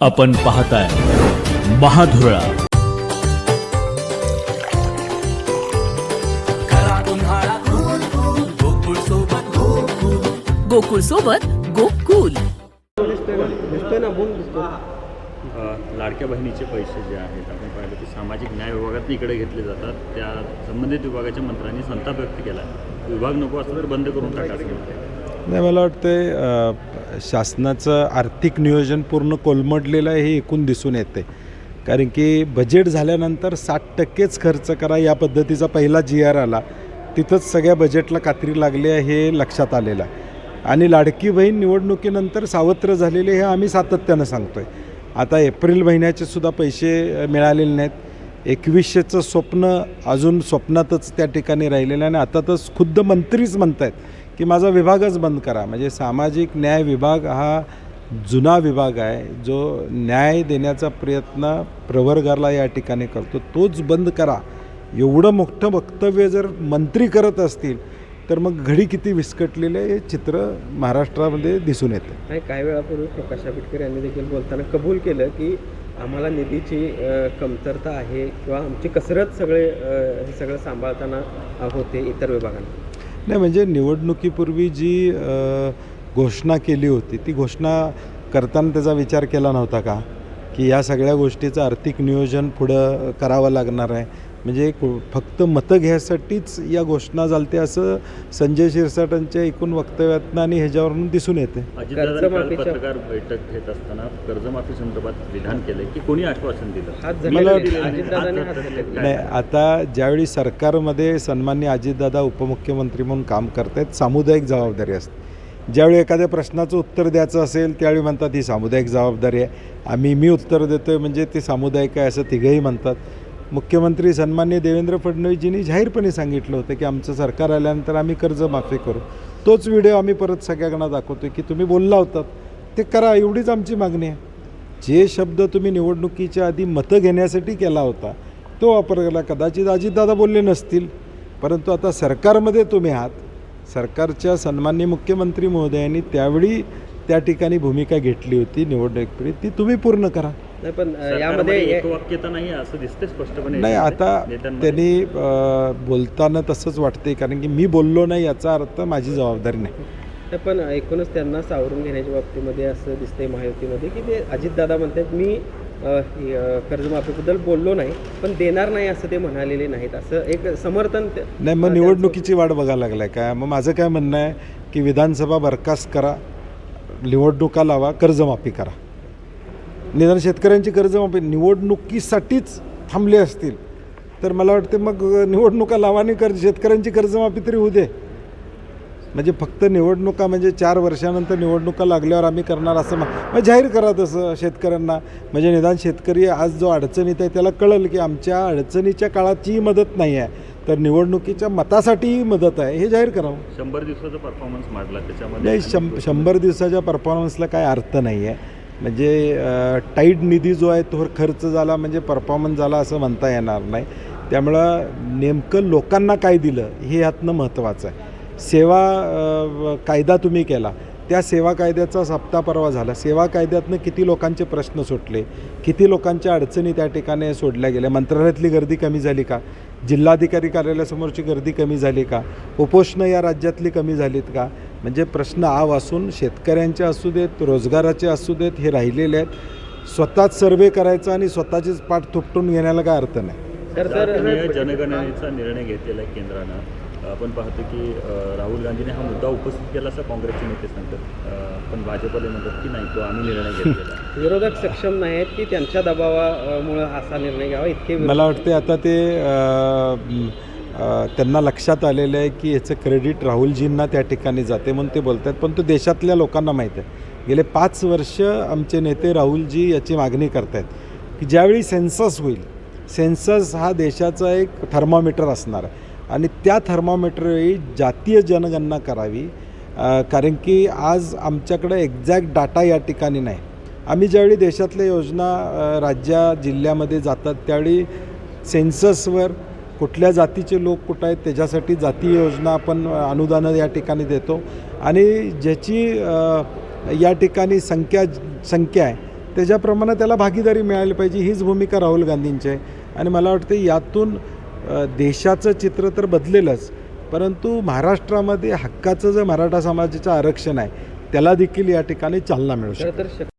आपण पाहताय महाधुरळा. गोकुळ सोबत गोकुल. दिसतोय ना बोल दिसतोय अ, लाडक्या बहिणीचे पैसे जे आहेत आपण पाहिलं की सामाजिक न्याय विभागात इकडे घेतले जातात. त्या संबंधित विभागाच्या मंत्र्यांनी संताप व्यक्त केला विभाग नको असलं तर बंद करून टाका असं म्हणतात. नाही मला वाटतं शासनाचं आर्थिक नियोजन पूर्ण कोलमडलेलं आहे हे एकूण दिसून येते कारण की बजेट झाल्यानंतर साठ टक्केच खर्च करा या पद्धतीचा पहिला जी आर आला. तिथंच सगळ्या बजेटला कात्री लागली आहे हे लक्षात आलेलं आहे. आणि लाडकी बहीण निवडणुकीनंतर सावत्र झालेले हे आम्ही सातत्यानं सांगतो आहे आता एप्रिल महिन्याचे सुद्धा पैसे मिळालेले नाहीत. एकवीसशेचं स्वप्न अजून स्वप्नातच त्या ठिकाणी राहिलेलं आहे. आणि आता तर खुद्द मंत्रीच म्हणत आहेत की माझा विभागच बंद करा. म्हणजे सामाजिक न्याय विभाग हा जुना विभाग आहे. जो न्याय देण्याचा प्रयत्न प्रवर्गाला या ठिकाणी करतो तोच बंद करा. एवढं मोठं वक्तव्य जर मंत्री करत असतील तर मग घडी किती विस्कटलेले हे चित्र महाराष्ट्रामध्ये दिसून येतं. नाही काही वेळापूर्वी प्रकाश आंबेडकर यांनी देखील बोलताना कबूल केलं की आम्हाला निधीची कमतरता आहे किंवा आमची कसरत सगळे हे सगळं सांभाळताना होते इतर विभागांना. नाही म्हणजे निवडणुकीपूर्वी जी घोषणा केली होती ती घोषणा करताना त्याचा विचार केला नव्हता का? की या सगळ्या गोष्टीचं आर्थिक नियोजन पुढं करावं लागणार आहे? म्हणजे फक्त मतं घ्यायसाठीच या घोषणा झालते असं संजय शिरसाटांच्या एकूण वक्तव्यातनं आणि ह्याच्यावरून दिसून येते. काल पत्रकार बैठक घेत असताना कर्जमाफी संदर्भात विधान केलंय की कोणी आश्वासन दिलं? मला- नाही आता ज्यावेळी सरकारमध्ये सन्मान्य अजितदादा उपमुख्यमंत्री म्हणून काम करतायत सामुदायिक जबाबदारी असते. ज्यावेळी एखाद्या प्रश्नाचं उत्तर द्यायचं असेल त्यावेळी म्हणतात ही सामुदायिक जबाबदारी आहे. आम्ही मी उत्तर देतो आहे म्हणजे ते सामुदायिक आहे असं तिघंही म्हणतात. मुख्यमंत्री सन्मान्य देवेंद्र फडणवीसजींनी जाहीरपणे सांगितलं होतं की आमचं सरकार आल्यानंतर आम्ही कर्जमाफी करू. तोच व्हिडिओ आम्ही परत सगळ्यांना दाखवतो की तुम्ही बोलला होतात ते करा एवढीच आमची मागणी आहे. जे शब्द तुम्ही निवडणुकीच्या आधी मतं घेण्यासाठी केला होता तो वापरला कदाचित अजितदादा बोलले नसतील परंतु आता सरकारमध्ये तुम्ही आहात. सरकारच्या सन्मान्य मुख्यमंत्री महोदयांनी त्यावेळी त्या ठिकाणी भूमिका घेतली होती निवडणुकीपूर्वी ती तुम्ही पूर्ण करा. नाही पण यामध्ये एकवाक्यता नाही असं दिसतंय स्पष्टपणे नाही आता. त्यांनी बोलताना तसंच वाटते कारण की मी बोललो नाही याचा अर्थ माझी जबाबदारी नाही. पण एकूणच त्यांना सावरून घेण्याच्या बाबतीमध्ये असं दिसतंय महायुतीमध्ये की ते अजितदादा म्हणतात मी कर्जमाफीबद्दल बोललो नाही पण देणार नाही असं ते म्हणालेले नाहीत. असं एक समर्थन नाही मग निवडणुकीची वाट बघायला लागलाय काय? मग माझं काय म्हणणं आहे की विधानसभा बरखास्त करा निवडणुका लावा कर्जमाफी करा. निदान शेतकऱ्यांची कर्जमाफी निवडणुकीसाठीच थांबले असतील. तर मला वाटते मग निवडणुका लावा आणि कर्ज शेतकऱ्यांची कर्जमाफी तरी होऊ दे. म्हणजे फक्त निवडणुका म्हणजे चार वर्षानंतर निवडणुका लागल्यावर आम्ही करणार असं मग जाहीर करा तसं शेतकऱ्यांना. म्हणजे निदान शेतकरी आज जो अडचणीत आहे त्याला कळेल की आमच्या अडचणीच्या काळाचीही मदत नाही आहे. तर निवडणुकीच्या मतासाठीही मदत आहे. हे जाहीर करावं शंभर दिवसाचा परफॉर्मन्स मांडला. त्याच्यामध्ये नाही शं शंभर दिवसाच्या परफॉर्मन्सला काय अर्थ नाही आहे म्हणजे टाईट निधी जो आहे तो खर्च झाला म्हणजे परफॉर्मन्स झाला असं म्हणता येणार नाही. त्यामुळं नेमकं लोकांना काय दिलं हे यातनं महत्त्वाचं आहे. सेवा कायदा तुम्ही केला त्या सेवा कायद्याचा सप्ताह परवा झाला. सेवा कायद्यातनं किती लोकांचे प्रश्न सुटले किती लोकांच्या अडचणी त्या ठिकाणी सोडल्या गेल्या? मंत्रालयातली गर्दी कमी झाली का? जिल्हाधिकारी कार्यालयासमोरची गर्दी कमी झाली का? उपोषणं या राज्यातली कमी झालीत का? म्हणजे प्रश्न आव असून शेतकऱ्यांचे असू देत रोजगाराचे असू देत हे राहिलेले आहेत. स्वतःच सर्वे करायचा आणि स्वतःचीच पाठ थुपटून घेण्याला काय अर्थ नाही. जनगणनेचा निर्णय घेतलेला आहे केंद्रानं. आपण पाहतो की राहुल गांधीने हा मुद्दा उपस्थित केला असं काँग्रेसचे नेते सांगतात पण भाजपले म्हणतात की नाही तो आम्ही निर्णय घेतलेला. विरोधक सक्षम नाहीत की त्यांच्या दबावामुळे असा निर्णय घ्यावा इतके मला वाटते आता ते त्यांना लक्षात आलेलं आहे की याचं क्रेडिट राहुलजींना त्या ठिकाणी जाते म्हणून ते बोलत आहेत पण तो देशातल्या लोकांना माहीत आहे. गेले पाच वर्ष आमचे नेते राहुलजी याची मागणी करत आहेत की ज्यावेळी सेन्सस होईल सेन्सस हा देशाचा एक थर्मामीटर असणार. आहे आणि त्या थर्मामीटरवेळी जातीय जनगणना करावी कारण की आज आमच्याकडे एक्झॅक्ट डाटा या ठिकाणी नाही. आम्ही ज्यावेळी देशातल्या योजना राज्या जिल्ह्यामध्ये जातात त्यावेळी सेन्ससवर कुठल्या जातीचे लोक कुठं आहेत त्याच्यासाठी जातीय योजना आपण अनुदानं या ठिकाणी देतो. आणि ज्याची या ठिकाणी संख्या संख्या आहे त्याच्याप्रमाणे त्याला भागीदारी मिळाली पाहिजे हीच भूमिका राहुल गांधींची आहे. आणि मला वाटते यातून देशाचं चित्र तर बदलेलच परंतु महाराष्ट्रामध्ये हक्काचं जे मराठा समाजाचं आरक्षण आहे त्याला देखील या ठिकाणी चालना मिळू शकते.